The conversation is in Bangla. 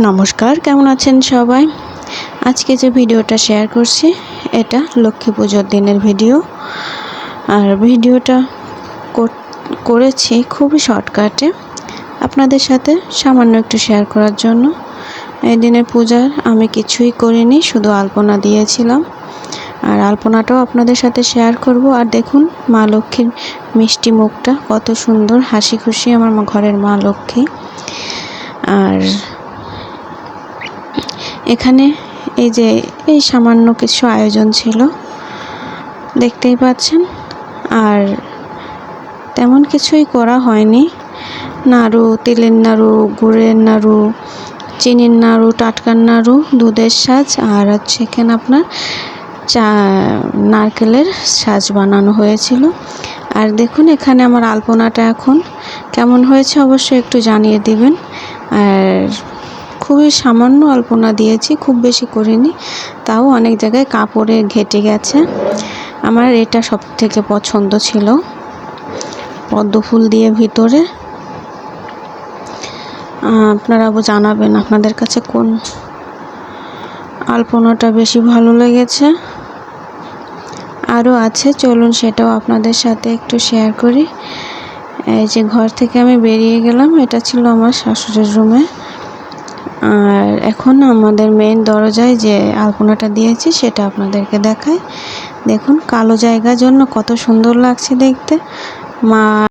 নমস্কার, কেমন আছেন সবাই? আজকে যে ভিডিওটা শেয়ার করছি, এটা লক্ষ্মী পুজোর দিনের ভিডিও। আর ভিডিওটা কর- করেছি খুবই শর্টকাটে আপনাদের সাথে সামান্য একটু শেয়ার করার জন্য। এই দিনের পূজার আমি কিছুই করিনি, শুধু আলপনা দিয়েছিলাম। আর আলপনাটাও আপনাদের সাথে শেয়ার করব। আর দেখুন, মা লক্ষ্মীর মিষ্টি মুখটা কত সুন্দর হাসি খুশি আমার ঘরের মা লক্ষ্মী। আর এখানে এই যে এই সামান্য কিছু আয়োজন ছিল, দেখতেই পাচ্ছেন। আর তেমন কিছুই করা হয়নি। নাড়ু, তিলের নাড়ু, গুড়ের নাড়ু, চিনির নাড়ু, টাটকার নাড়ু, দুধের সাজ, আর হচ্ছে এখানে আপনার চা, নারকেলের সাজ বানানো হয়েছিল। আর দেখুন, এখানে আমার আলপনাটা এখন কেমন হয়েছে অবশ্যই একটু জানিয়ে দিবেন। আর খুবই সামান্য আলপনা দিয়েছি, খুব বেশি করিনি। তাও অনেক জায়গায় কাপড়ে ঘেটে গেছে। আমার এটা সব থেকে পছন্দ ছিল। পদ্ম ফুল দিয়ে ভিতরে। আপনারা জানাবেন আপনাদের কাছে কোন আলপনাটা বেশি ভালো লেগেছে। আরও আছে, চলুন সেটাও আপনাদের সাথে একটু শেয়ার করি। এই যে ঘর থেকে আমি বেরিয়ে গেলাম, এটা ছিল আমার শাশুড়ির রুমে আর এখন আমাদের মেন দরজায় যে আলপনাটা দিয়েছি, সেটা আপনাদেরকে দেখায় দেখুন, কালো জায়গার জন্য কত সুন্দর লাগছে দেখতে। মা